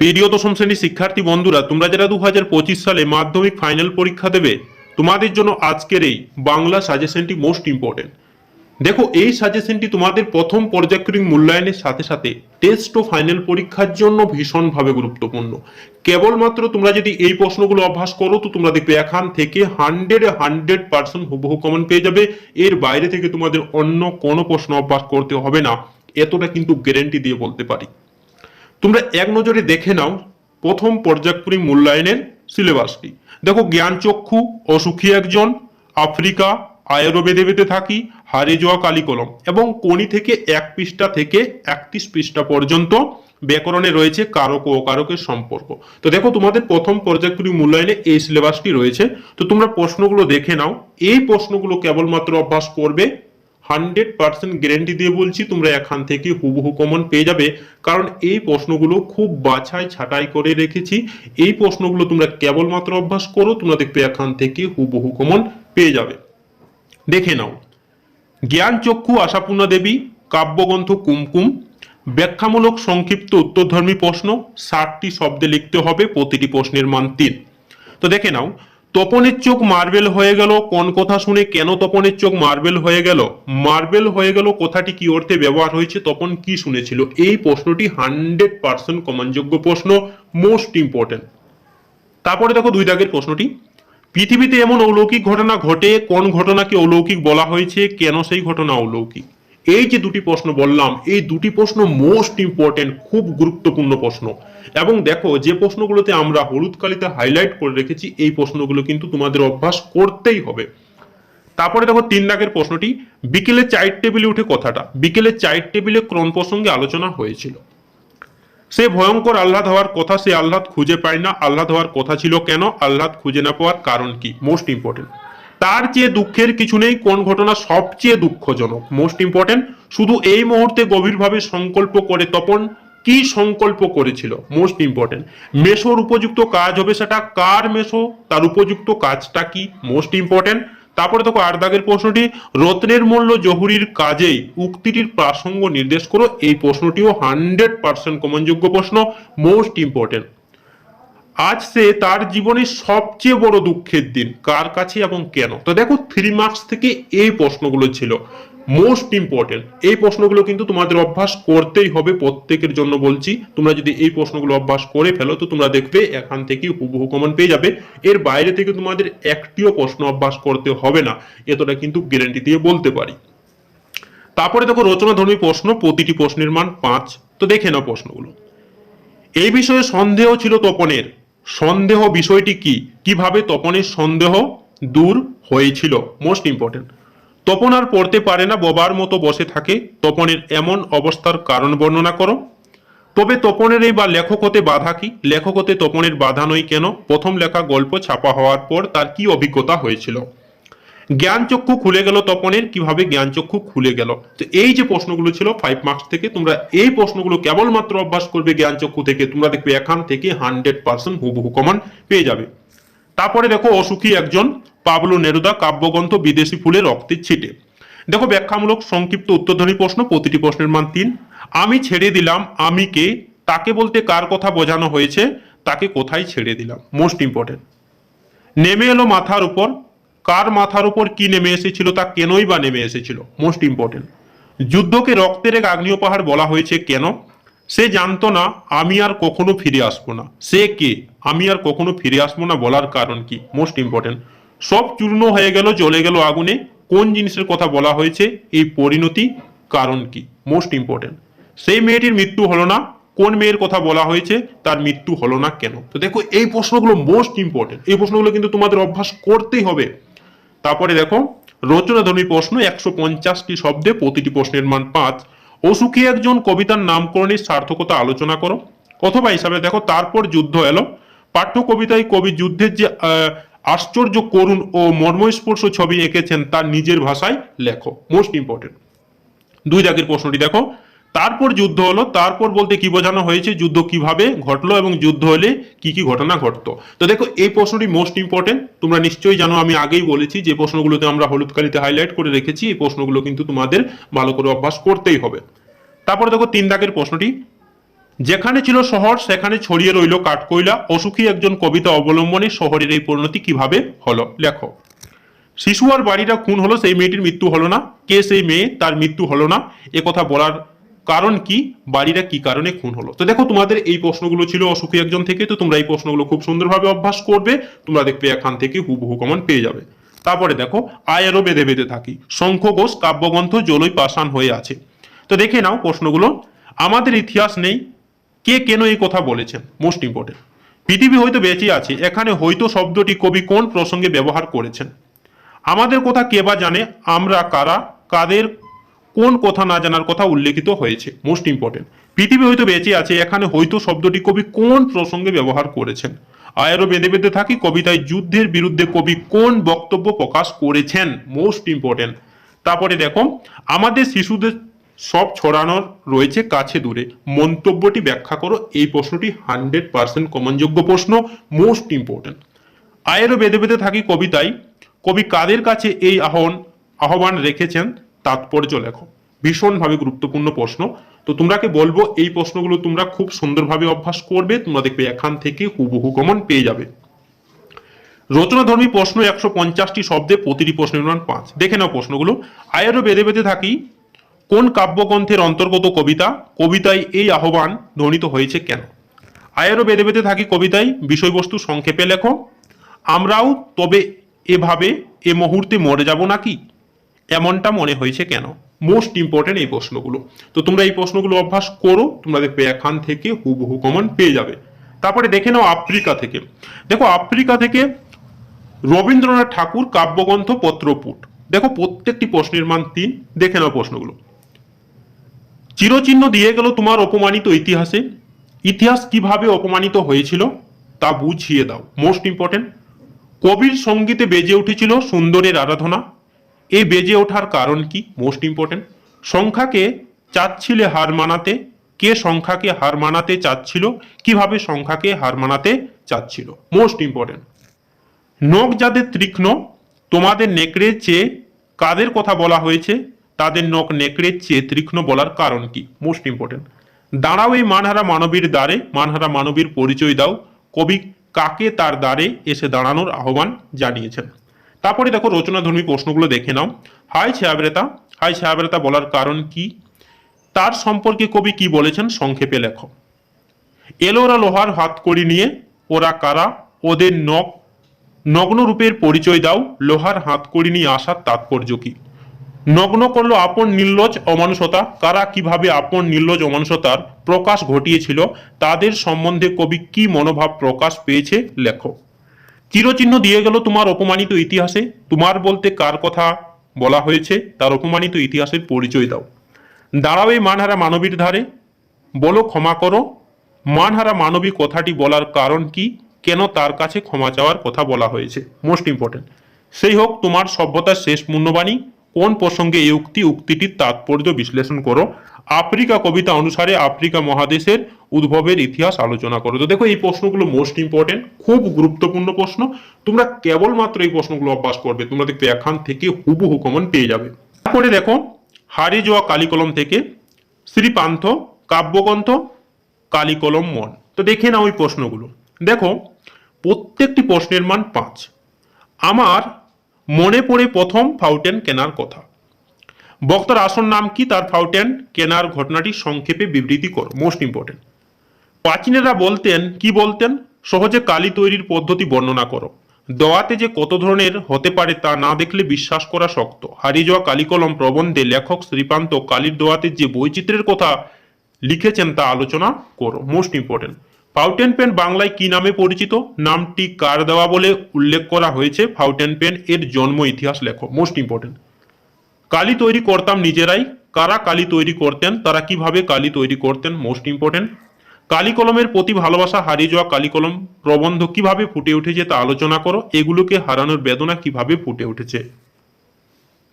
প্রিয় দশম শ্রেণির শিক্ষার্থী বন্ধুরা, তোমরা যারা দু হাজার পঁচিশ সালে মাধ্যমিক ফাইনাল পরীক্ষা দেবে, তোমাদের জন্য আজকের এই বাংলা সাজেশনটি মোস্ট ইম্পর্টেন্ট দেখো, এই সাজেশনটি তোমাদের প্রথম পর্যায়ক্রমিক মূল্যায়নের সাথে সাথে টেস্ট ও ফাইনাল পরীক্ষার জন্য ভীষণভাবে গুরুত্বপূর্ণ। কেবলমাত্র তোমরা যদি এই প্রশ্নগুলো অভ্যাস করো, তো তোমরা দেখবে এখান থেকে হান্ড্রেড হান্ড্রেড পার্সেন্ট হুবহু কমন পেয়ে যাবে। এর বাইরে থেকে তোমাদের অন্য কোনো প্রশ্ন অভ্যাস করতে হবে না। এতটা কিন্তু গ্যারেন্টি দিয়ে বলতে পারি। তোমরা এক নজরে দেখে নাও প্রথম পর্যায়ক্রমিক মূল্যায়নের সিলেবাসটি। দেখো, জ্ঞানচক্ষু অসুখী একজন, আফ্রিকা আয়েরো বেঁধে বেঁধে থাকি, হারে যাওয়া কালি কলম এবং কোনি থেকে এক পৃষ্ঠা থেকে একত্রিশ পৃষ্ঠা পর্যন্ত ব্যাকরণে রয়েছে কারক ও অকারকের সম্পর্ক। তো দেখো, তোমাদের প্রথম পর্যায়ক্রমিক মূল্যায়নে এই সিলেবাসটি রয়েছে। তো তোমরা প্রশ্নগুলো দেখে নাও। এই প্রশ্নগুলো কেবলমাত্র অভ্যাস করবে হান্ড্রেড পার্সেন্ট গ্যারেন্টি দিয়ে বলছি, তোমরা এখান থেকে হুবহু কমন পেয়ে যাবে। কারণ এই প্রশ্নগুলো খুব বাছাই ছাঁটাই করে রেখেছি। এই প্রশ্নগুলো তোমরা কেবলমাত্র অভ্যাস করো, তোমরা দেখবে এখান থেকে হুবহু কমন পেয়ে যাবে। দেখে নাও। জ্ঞান চক্ষু আশাপূর্ণা দেবী, কাব্যগ্রন্থ কুমকুম, ব্যাখ্যামূলক সংক্ষিপ্ত উত্তরধর্মী প্রশ্ন, ষাটটি শব্দে লিখতে হবে, প্রতিটি প্রশ্নের মান তিন। তো দেখে নাও তপনের চোখ মার্বেল হয়ে গেল। কোন কথা শুনে কেন তপনের চোখ মার্বেল হয়ে গেল? মার্বেল হয়ে গেল কথাটি কি অর্থে ব্যবহার হয়েছে? তপন কি শুনেছিল? এই প্রশ্নটি হান্ড্রেড পার্সেন্ট কমনযোগ্য প্রশ্ন, মোস্ট ইম্পর্টেন্ট। তারপরে দেখো দুই দাগের প্রশ্নটি। পৃথিবীতে এমন অলৌকিক ঘটনা ঘটে, কোন ঘটনাকে অলৌকিক বলা হয়েছে, কেন সেই ঘটনা অলৌকিক? এই যে দুটি প্রশ্ন বললাম, এই দুটি প্রশ্ন মোস্ট ইম্পর্টেন্ট খুব গুরুত্বপূর্ণ প্রশ্ন। এবং দেখো, যে প্রশ্নগুলোতে আমরা হলুদ কালিতে হাইলাইট করে রেখেছি, এই প্রশ্নগুলো কিন্তু তোমাদের অভ্যাস করতেই হবে। তারপরে দেখো, তিন দাগের প্রশ্নটি, বিকেলে চায়ের টেবিলে উঠে কথাটা, বিকেলে চায়ের টেবিলে ক্রম প্রসঙ্গে আলোচনা হয়েছিল। সে ভয়ঙ্কর আহ্লাদ হওয়ার কথা, সে আহ্লাদ খুঁজে পায় না, আহ্লাদ হওয়ার কথা ছিল কেন, আহ্লাদ খুঁজে না পাওয়ার কারণ কি? মোস্ট ইম্পর্টেন্ট তার চেয়ে দুঃখের কিছু নেই, কোন ঘটনা সবচেয়ে দুঃখজনক? মোস্ট ইম্পর্টেন্ট শুধু এই মুহূর্তে গভীরভাবে সংকল্প করে তপন, কি সংকল্প করেছিল? মোস্ট ইম্পর্টেন্ট মেশোর উপযুক্ত কাজ হবে সেটা কার মেশো? তার উপযুক্ত কাজটা কি? মোস্ট ইম্পর্টেন্ট তারপরে দেখো আট দাগের প্রশ্নটি, রত্নের মূল্য জহুরির কাজেই উক্তিটির প্রাসঙ্গ নির্দেশ করো, এই প্রশ্নটিও হান্ড্রেড পার্সেন্ট কমনযোগ্য প্রশ্ন। মোস্ট ইম্পর্টেন্ট আজ সে তার জীবনের সবচেয়ে বড় দুঃখের দিন। কার কাছে এবং কেন? তো দেখো থ্রি মার্কস থেকে এই প্রশ্নগুলো ছিল মোস্ট ইম্পর্টেন্ট এই প্রশ্নগুলো কিন্তু তোমাদের অভ্যাস করতেই হবে প্রত্যেকের জন্য বলছি। তোমরা যদি এই প্রশ্নগুলো অভ্যাস করে ফেলো, তো তোমরা দেখবে এখান থেকে হুবহু কমন পেয়ে যাবে। এর বাইরে থেকে তোমাদের একটিও প্রশ্ন অভ্যাস করতে হবে না। এতটা কিন্তু গ্যারেন্টি দিয়ে বলতে পারি। তারপরে দেখো রচনাধর্মী প্রশ্ন, প্রতিটি প্রশ্নের মান পাঁচ। তো দেখে নাও প্রশ্নগুলো। এই বিষয়ে সন্দেহ ছিল তপনের। সন্দেহ বিষয়টি কি? কীভাবে তপনের সন্দেহ দূর হয়েছিল? মোস্ট ইম্পর্টেন্ট তপন আর পড়তে পারে না, বোবার মতো বসে থাকে। তপনের এমন অবস্থার কারণ বর্ণনা করো। তবে তপনের এই বা লেখক হতে বাধা কি? লেখক হতে তপনের বাধা নয় কেন? প্রথম লেখা গল্প ছাপা হওয়ার পর তার কি অভিজ্ঞতা হয়েছিল? জ্ঞানচক্ষু খুলে গেল তপনের, কীভাবে জ্ঞানচক্ষু খুলে গেল? তো এই যে প্রশ্নগুলো ছিল ফাইভ মার্কস থেকে, তোমরা এই প্রশ্নগুলো কেবলমাত্র অভ্যাস করবে জ্ঞানচক্ষু থেকে, তোমরা দেখবে এখান থেকে হান্ড্রেড পার্সেন্ট হুবহু কমন পেয়ে যাবে। তারপরে দেখো, অসুখী একজন, পাবলো নেরুদা, কাব্যগ্রন্থ, বিদেশি ফুলে রক্তের ছিটে। দেখো, ব্যাখ্যামূলক সংক্ষিপ্ত উত্তরধ্বনি প্রশ্ন, প্রতিটি প্রশ্নের মান তিন। আমি ছেড়ে দিলাম, আমি কে? তাকে বলতে কার কথা বোঝানো হয়েছে? তাকে কোথায় ছেড়ে দিলাম? মোস্ট ইম্পর্টেন্ট নেমে এলো মাথার উপর কার মাথার উপর কি নেমে এসেছিল তা কেনই বা নেমে এসেছিল? মোস্ট ইম্পর্টেন্ট যুদ্ধকে রক্তের এক আগ্নেয় পাহাড় বলা হয়েছে কেন? সে জানতো না, আমি আর কখনো ফিরে আসব না। সে কে? আমি আর কখনো ফিরে আসব না বলার কারণ কি? মোস্ট ইম্পর্টেন্ট সব চূর্ণ হয়ে গেল, জ্বলে গেল আগুনে। কোন জিনিসের কথা বলা হয়েছে? এই পরিণতি কারণ কি? মোস্ট ইম্পর্টেন্ট সেই মেয়েটির মৃত্যু হলো না। কোন মেয়ের কথা বলা হয়েছে? তার মৃত্যু হলো না কেন? তো দেখো, এই প্রশ্নগুলো মোস্ট ইম্পর্টেন্ট এই প্রশ্নগুলো কিন্তু তোমাদের অভ্যাস করতেই হবে। তারপরে দেখো, রচনাধর্মী প্রশ্ন, একশো পঞ্চাশটি শব্দে প্রতিটি প্রশ্নের মান পাঁচ। অসুখী একজন কবিতার নামকরণের সার্থকতা আলোচনা করো। অথবা হিসাবে দেখো, তারপর যুদ্ধ এলো। পাঠ্য কবিতায় কবি যুদ্ধের যে আশ্চর্য করুণ ও মর্মস্পর্শ ছবি এঁকেছেন তার নিজের ভাষায় লেখো। মোস্ট ইম্পর্টেন্ট দুই দাগের প্রশ্নটি দেখো তারপর যুদ্ধ হলো, তারপর বলতে কি বোঝানো হয়েছে, যুদ্ধ কীভাবে ঘটলো এবং যুদ্ধ হলে কি কি ঘটনা ঘটতো। তো দেখো, এই প্রশ্নটি মোস্ট ইম্পর্টেন্ট তোমরা নিশ্চয়ই জানো, আমি আগেই বলেছি যে প্রশ্নগুলোতে আমরা হলুদ কালিতে হাইলাইট করে রেখেছি, এই প্রশ্নগুলো কিন্তু তোমাদের ভালো করে অভ্যাস করতেই হবে। তারপর দেখো, তিন দাগের প্রশ্নটি, যেখানে ছিল শহর, সেখানে ছড়িয়ে রইল কাঠকয়লা, অসুখী একজন কবিতা অবলম্বনে শহরের এই পরিণতি কীভাবে হলো, লেখো। শিশু আর বাড়িটা খুন হলো, সেই মেয়েটির মৃত্যু হলো না, কে সেই মেয়ে, তার মৃত্যু হলো না, এ কথা বলার কারণ কি? বাড়িটা কি কারণে খুন হলো? তো দেখো, তোমাদের এই প্রশ্নগুলো ছিল অসুখী একজন থেকে, তো তোমরা এই প্রশ্নগুলো খুব সুন্দরভাবে অভ্যাস করবে। তোমরা দেখবে এখান থেকে হুবহু কমন পেয়ে যাবে। তারপরে দেখো আয়েরও বেঁধে বেঁধে থাকি। শঙ্খ ঘোষ কাব্যগ্রন্থ, জলই পাষাণ হয়ে আছে। তো দেখে নাও প্রশ্নগুলো। আমাদের ইতিহাস নেই। কে কেন এই কথা বলেছেন মোস্ট ইম্পর্টেন্ট পৃথিবী হয়তো বেঁচে আছে। এখানে হয়তো শব্দটি কবি কোন প্রসঙ্গে ব্যবহার করেছেন? আমাদের কথা কে বা জানে? আমরা কারা? কাদের কোন কথা না জানার কথা উল্লেখিত হয়েছে মোস্ট ইম্পর্টেন্ট পৃথিবী হয়তো বেঁচে আছে, এখানে হয়তো শব্দটি কবি কোন প্রসঙ্গে ব্যবহার করেছেন? আয়েরও বেঁধে বেঁধে থাকি, কবিতায় যুদ্ধের বিরুদ্ধে কবি কোন বক্তব্য প্রকাশ করেছেন মোস্ট ইম্পর্টেন্ট তারপরে দেখো, আমাদের শিশুদের সব ছড়ানোর রয়েছে কাছে দূরে। মন্তব্যটি ব্যাখ্যা করো, এই প্রশ্নটি হান্ড্রেড পার্সেন্ট কমনযোগ্য প্রশ্ন মোস্ট ইম্পর্টেন্ট আয়েরও বেঁধে বেঁধে থাকি কবিতায়, কবি কাদের কাছে এই আহ্বান আহ্বান রেখেছেন? তাৎপর্য লেখো। ভীষণভাবে গুরুত্বপূর্ণ প্রশ্ন। তো তোমরাকে বলব, এই প্রশ্নগুলো তোমরা খুব সুন্দরভাবে অভ্যাস করবে, তোমরা দেখবে এখান থেকে হুবহু কমন পেয়ে যাবে। রচনাধর্মী প্রশ্ন একশো পঞ্চাশটি শব্দে প্রতিটি প্রশ্নের মান পাঁচ। দেখে নাও প্রশ্নগুলো। আয়েরও বেঁধে বেঁধে থাকি, কোন কাব্যগ্রন্থের অন্তর্গত কবিতা, কবিতায় এই আহ্বান ধ্বনিত হয়েছে কেন? আয়েরও বেঁধে বেঁধে থাকি কবিতায়, বিষয়বস্তু সংক্ষেপে লেখো। আমরাও তবে এভাবে এ মুহূর্তে মরে যাব নাকি? এমনটা মনে হয়েছে কেন? মোস্ট ইম্পর্টেন্ট এই প্রশ্নগুলো। তো তোমরা এই প্রশ্নগুলো অভ্যাস করো, তোমরা দেখবে এখান থেকে হুবহু কমন পেয়ে যাবে। তারপরে দেখে নাও আফ্রিকা থেকে। দেখো আফ্রিকা থেকে রবীন্দ্রনাথ ঠাকুর কাব্যগ্রন্থ পত্রপুট। দেখো প্রত্যেকটি প্রশ্নের মান তিন। দেখে নাও প্রশ্নগুলো। চিরচিহ্ন দিয়ে গেল তোমার অপমানিত ইতিহাসে। ইতিহাস কীভাবে অপমানিত হয়েছিল তা বুঝিয়ে দাও। মোস্ট ইম্পর্টেন্ট কবির সঙ্গীতে বেজে উঠেছিল সুন্দরের আরাধনা। এই বেজে ওঠার কারণ কি? মোস্ট ইম্পর্টেন্ট সংখ্যাকে চাচ্ছিলে হার মানাতে, কে সংখ্যাকে হার মানাতে চাচ্ছিল, কীভাবে সংখ্যাকে হার মানাতে চাচ্ছিল? মোস্ট ইম্পর্টেন্ট নখ যাদের তীক্ষ্ণ, তোমাদের নেকড়ের চেয়ে কাদের কথা বলা হয়েছে? তাদের নখ নেকড়ের চেয়ে তীক্ষ্ণ বলার কারণ কি? মোস্ট ইম্পর্টেন্ট দাঁড়াও এই মানহারা মানবীর দ্বারে, মানহারা মানবীর পরিচয় দাও। কবি কাকে তার দ্বারে এসে দাঁড়ানোর আহ্বান জানিয়েছেন। তারপরে দেখো রচনাধর্মী প্রশ্নগুলো দেখে নাও। হাই ছায়াব্রেতা হাই ছায়াব্রেতা বলার কারণ কি? তার সম্পর্কে কবি কি বলেছেন? সংক্ষেপে লেখো। এলোরা লোহার হাত করি নিয়ে ওরা কারা? ওদের নখ নগ্ন রূপের পরিচয় দাও। লোহার হাত করি নিয়ে আসার তাৎপর্য কি? নগ্ন করল আপন নির্লজ অমানুষতা। কারা কীভাবে আপন নির্লজ অমানুষতার প্রকাশ ঘটিয়েছিল? তাদের সম্বন্ধে কবি কি মনোভাব প্রকাশ পেয়েছে? লেখো। চিরচিহ্ন দিয়ে গেল তোমার অপমানিত ইতিহাসে। তোমার বলতে কার কথা বলা হয়েছে, তার অপমানিত ইতিহাসের পরিচয় দাও। এই মানহারা মানবীর ধারে। বলো, ক্ষমা করো। মানহারা মানবী কথাটি বলার কারণ কি? কেন তার কাছে ক্ষমা চাওয়ার কথা বলা হয়েছে? মোস্ট ইম্পর্টেন্ট সেই হোক, তোমার সভ্যতার শেষ মূল্যবাণী। কোন প্রসঙ্গে এই উক্তি, উক্তিটির তাৎপর্য বিশ্লেষণ করো। আফ্রিকা কবিতা অনুসারে আফ্রিকা মহাদেশের উদ্ভবের ইতিহাস আলোচনা করো। তো দেখো, এই প্রশ্নগুলো মোস্ট ইম্পর্টেন্ট খুব গুরুত্বপূর্ণ প্রশ্ন। তোমরা কেবলমাত্র এই প্রশ্নগুলো অভ্যাস করবে, তোমরা দেখবে এখান থেকে হুবহু কমন পেয়ে যাবে। তারপরে দেখো, হারিয়ে যাওয়া কালিকলম থেকে শ্রীপান্থ, কাব্যগ্রন্থ, কালিকলম মন। তো দেখে নাও ওই প্রশ্নগুলো। দেখো, প্রত্যেকটি প্রশ্নের মান পাঁচ। আমার মনে পড়ে প্রথম ফাউটেন কেনার কথা। বক্তার আসল নাম কি? তার ফাউন্টেন কেনার ঘটনাটি সংক্ষেপে বিবৃতি কর মোস্ট ইম্পর্টেন্ট প্রাচীনেরা বলতেন, কি বলতেন? সহজে কালি তৈরির পদ্ধতি বর্ণনা করো। দোয়াতে যে কত ধরনের হতে পারে তা না দেখলে বিশ্বাস করা শক্ত। হারিয়ে যাওয়া কালিকলম প্রবন্ধে লেখক শ্রীপান্ত কালির দোয়াতে যে বৈচিত্র্যের কথা লিখেছেন তা আলোচনা করো মোস্ট ইম্পর্টেন্ট ফাউন্টেন পেন বাংলায় কি নামে পরিচিত? নামটি কার দেওয়া বলে উল্লেখ করা হয়েছে? ফাউন্টেন পেন এর জন্ম ইতিহাস লেখো মোস্ট ইম্পর্টেন্ট কালি তৈরি করতাম নিজেরাই। কারা কালি তৈরি করতেন? তারা কীভাবে কালি তৈরি করতেন? মোস্ট ইম্পর্টেন্ট কালি কলমের প্রতি ভালোবাসা হারিয়ে যাওয়া কালি কলম প্রবন্ধ কীভাবে ফুটে উঠেছে তা আলোচনা করো। এগুলোকে হারানোর বেদনা কীভাবে ফুটে উঠেছে?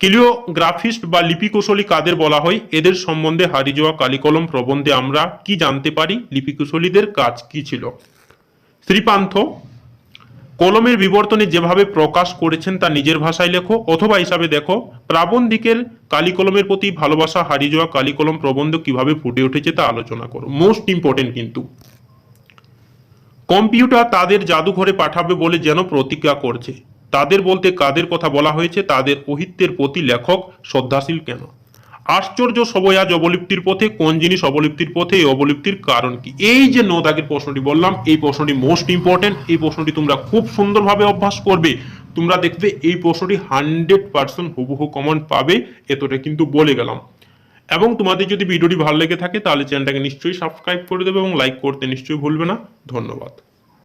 কিলিওগ্রাফিস্ট বা লিপিকুশলী কাদের বলা হয়? এদের সম্বন্ধে হারিয়ে যাওয়া কালিকলম প্রবন্ধে আমরা কি জানতে পারি? লিপিকুশলীদের কাজ কি ছিল? শ্রীপান্থ, কলমের বিবর্তনে যেভাবে প্রকাশ করেছেন তা নিজের ভাষায় লেখো অথবা হিসাবে দেখো। প্রাবন্ধিকের কালি কলমের প্রতি ভালোবাসা হারিয়ে যাওয়া কালিকলম প্রবন্ধ কীভাবে ফুটে উঠেছে তা আলোচনা করো। মোস্ট ইম্পর্টেন্ট কিন্তু। কম্পিউটার তাদের জাদুঘরে পাঠাবে বলে যেন প্রতিজ্ঞা করছে। তাদের বলতে কাদের কথা বলা হয়েছে, তাদের অহিত্যের প্রতি লেখক শ্রদ্ধাশীল কেন? আশ্চর্য সবই আজ অবলিপ্তির পথে, কোন জিনিস অবলিপ্তির পথে, এই অবলিপ্তির কারণ কি? এই যে ন দাগের প্রশ্নটি বললাম, এই প্রশ্নটি মোস্ট ইম্পর্টেন্ট এই প্রশ্নটি তোমরা খুব সুন্দরভাবে অভ্যাস করবে। তোমরা দেখবে এই প্রশ্নটি হান্ড্রেড পার্সেন্ট হুবহু কমন পাবে, এতটা কিন্তু বলে গেলাম। এবং তোমাদের যদি ভিডিওটি ভালো লেগে থাকে, তাহলে চ্যানেলটাকে নিশ্চয়ই সাবস্ক্রাইব করে দেবে এবং লাইক করতে নিশ্চয়ই ভুলবে না। ধন্যবাদ।